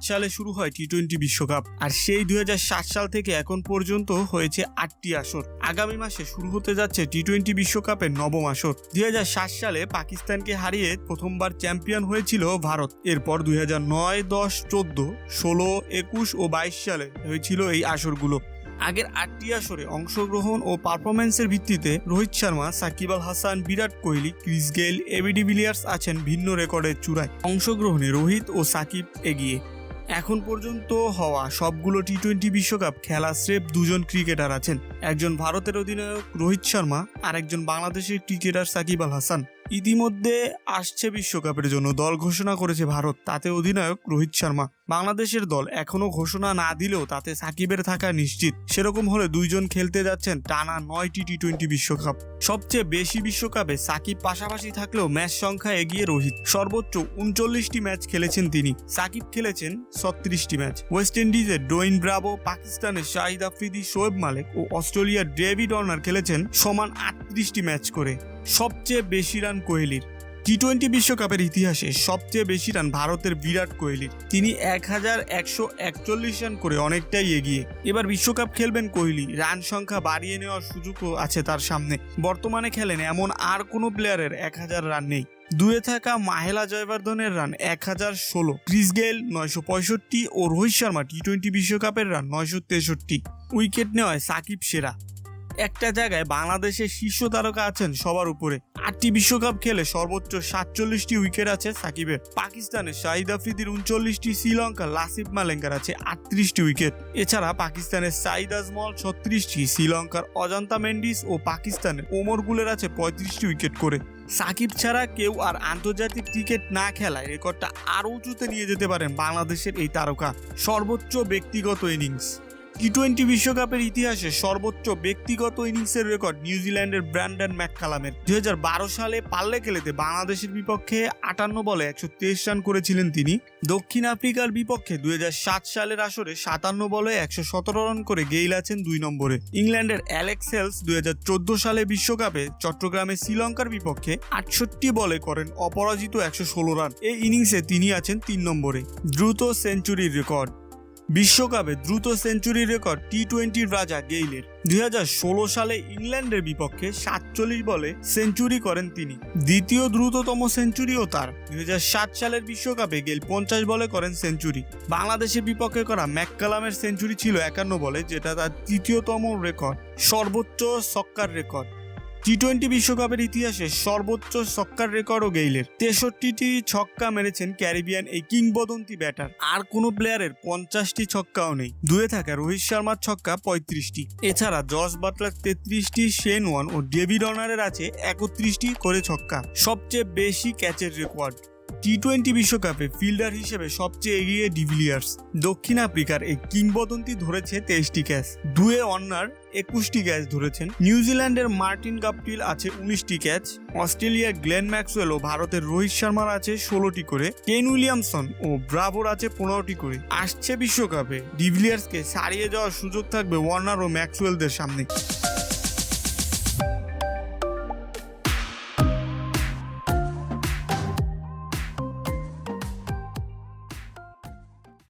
সালে শুরু হয় টি টোয়েন্টি বিশ্বকাপ। আর সেই দুই হাজার সাত সাল থেকে এখন পর্যন্ত হয়েছে আটটি আসর। আগামী মাসে শুরু হতে যাচ্ছে টি টোয়েন্টি বিশ্বকাপের নবম আসর। দুই হাজার সাত সালে পাকিস্তানকে হারিয়ে প্রথমবার চ্যাম্পিয়ন হয়েছিল ভারত। এরপর দুই হাজার নয়, দশ, চোদ্দ, ষোলো, একুশ ও বাইশ সালে হয়েছিল এই আসরগুলো। আগের আটটি আসরে অংশগ্রহণ ও পারফরমেন্সের ভিত্তিতে Rohit Sharma, Shakib Al Hasan, Virat Kohli, Chris Gayle, ABD Villiers আছেন ভিন্ন রেকর্ডের চূড়ায়। অংশগ্রহণে রোহিত ও সাকিব এগিয়ে। এখন পর্যন্ত হওয়া সবগুলো টি টোয়েন্টি বিশ্বকাপ খেলা স্রেফ দুজন ক্রিকেটার আছেন। একজন ভারতের অধিনায়ক রোহিত শর্মা আর একজন বাংলাদেশের ক্রিকেটার সাকিব আল হাসান। ইতিমধ্যে আসছে বিশ্বকাপের জন্য দল ঘোষণা করেছে ভারত, তাতে অধিনায়ক রোহিত শর্মা। বাংলাদেশের দল এখনও ঘোষণা না দিলেও তাতে সাকিবের থাকা নিশ্চিত। সেরকম হলে দুইজন খেলতে যাচ্ছেন টানা নয়টি টি টোয়েন্টি বিশ্বকাপ। সবচেয়ে বেশি বিশ্বকাপে সাকিব পাশাপাশি থাকলেও ম্যাচ সংখ্যা এগিয়ে রোহিত। সর্বোচ্চ উনচল্লিশটি ম্যাচ খেলেছেন তিনি। সাকিব খেলেছেন ছত্রিশটি ম্যাচ। ওয়েস্ট ইন্ডিজের ডোইন ব্রাভো, পাকিস্তানের শাহিদ আফ্রিদি, শোয়েব মালিক ও অস্ট্রেলিয়ার ডেভিড অর্নার খেলেছেন সমান আটত্রিশটি ম্যাচ করে। সবচেয়ে বেশি রান কোহলির। টি টোয়েন্টি বিশ্বকাপের ইতিহাসে সবচেয়ে বেশি রান ভারতের বিরাট কোহলির। তিনি এক হাজার একশো একচল্লিশ রান করে অনেকটাই এগিয়ে। এবার বিশ্বকাপ খেলবেন কোহলি। রান সংখ্যা বাড়িয়ে নেওয়ার সুযোগও আছে তার সামনে। বর্তমানে খেলেন এমন আর কোনো প্লেয়ারের এক হাজার রান নেই। দুয়ে থাকা মাহেলা জয়বর্ধনের রান এক হাজার ষোলো। ক্রিস গেল নয়শো পঁয়ষট্টি ও রোহিত শর্মা টি টোয়েন্টি বিশ্বকাপের রান নয়শো তেষট্টি। উইকেট নেওয়ায় সাকিব সেরা। একটা জায়গায় বাংলাদেশের শীর্ষ তারকা আছেন সবার উপরে। আটটি বিশ্বকাপ খেলে সর্বোচ্চ সাতচল্লিশটি উইকেট আছে সাকিবের। পাকিস্তানের শাহিদ আফ্রিদির উনচল্লিশটি শ্রীলঙ্কা লাসিফ মালেঙ্কার আছে আটত্রিশটি উইকেট। এছাড়া পাকিস্তানের সাইদ আজমল ছত্রিশটি, শ্রীলঙ্কার অজন্তা মেন্ডিস ও পাকিস্তানের ওমর গুলের আছে পঁয়ত্রিশটি উইকেট করে। সাকিব ছাড়া কেউ আর আন্তর্জাতিক ক্রিকেট না খেলায় রেকর্ডটা আরও উঁচুতে নিয়ে যেতে পারেন বাংলাদেশের এই তারকা। সর্বোচ্চ ব্যক্তিগত ইনিংস। টি টোয়েন্টি বিশ্বকাপের ইতিহাসে সর্বোচ্চ ব্যক্তিগত ইনিংসের রেকর্ড নিউজিল্যান্ডের ব্র্যান্ডন ম্যাককালামের। দুই বারো সালে পাল্লে খেলেতে বাংলাদেশের বিপক্ষে আটান্ন বলে একশো তেইশ রান করেছিলেন তিনি। দক্ষিণ আফ্রিকার বিপক্ষে দুই সাত সালের আসরে সাতান্ন বলে একশো সতেরো রান করে গেইল আছেন দুই নম্বরে। ইংল্যান্ডের অ্যালেক্স হেলস দুই হাজার চোদ্দ সালে বিশ্বকাপে চট্টগ্রামে শ্রীলঙ্কার বিপক্ষে আটষট্টি বলে করেন অপরাজিত একশো ষোলো রান। এই ইনিংসে তিনি আছেন তিন নম্বরে। দ্রুত সেঞ্চুরির রেকর্ড। বিশ্বকাপে দ্রুত সেঞ্চুরির রেকর্ড টি টোয়েন্টির রাজা গেইলের। দুই হাজার ষোলো সালে ইংল্যান্ডের বিপক্ষে সাতচল্লিশ বলে সেঞ্চুরি করেন তিনি। দ্বিতীয় দ্রুততম সেঞ্চুরিও তার। দুই হাজার সাত সালের বিশ্বকাপে গেল পঞ্চাশ বলে করেন সেঞ্চুরি। বাংলাদেশের বিপক্ষে করা ম্যাককালামের সেঞ্চুরি ছিল একান্ন বলে, যেটা তার তৃতীয়তম রেকর্ড, সর্বোচ্চ সক্কার রেকর্ড। টি টোয়েন্টি বিশ্বকাপের ইতিহাসে সর্বোচ্চ ছক্কার রেকর্ডও গেইলের। তেষট্টিটি ছক্কা মেরেছেন ক্যারিবিয়ান এই কিংবদন্তি ব্যাটার। আর কোনো প্লেয়ারের পঞ্চাশটি ছক্কাও নেই। দুয়ে থাকা রোহিত শর্মার ছক্কা পঁয়ত্রিশটি। এছাড়া জস বাটলার তেত্রিশটি, শেন ওয়ান ও ডেভিড অনারের আছে একত্রিশটি করে ছক্কা। সবচেয়ে বেশি ক্যাচের রেকর্ড। টি টোয়েন্টি বিশ্বকাপে ফিল্ডার হিসেবে সবচেয়ে এগিয়ে ডিভিলিয়ার্স। দক্ষিণ আফ্রিকার এই কিংবদন্তি ধরেছে তেইশটি ক্যাচ। দুয়ে অন্যার একুশটি ক্যাচ ধরেছেন। নিউজিল্যান্ডের মার্টিন গাপটিল আছে উনিশটি ক্যাচ। অস্ট্রেলিয়ার গ্লেন ম্যাক্সওয়েল ও ভারতের রোহিত শর্মার আছে ষোলোটি করে। কেন উইলিয়ামসন ও ব্রাভোর আছে পনেরোটি করে। আসছে বিশ্বকাপে। ডিভিলিয়ার্সকে ছাড়িয়ে যাওয়ার সুযোগ থাকবে ওয়ার্নার ও ম্যাক্সওয়েলদের সামনে।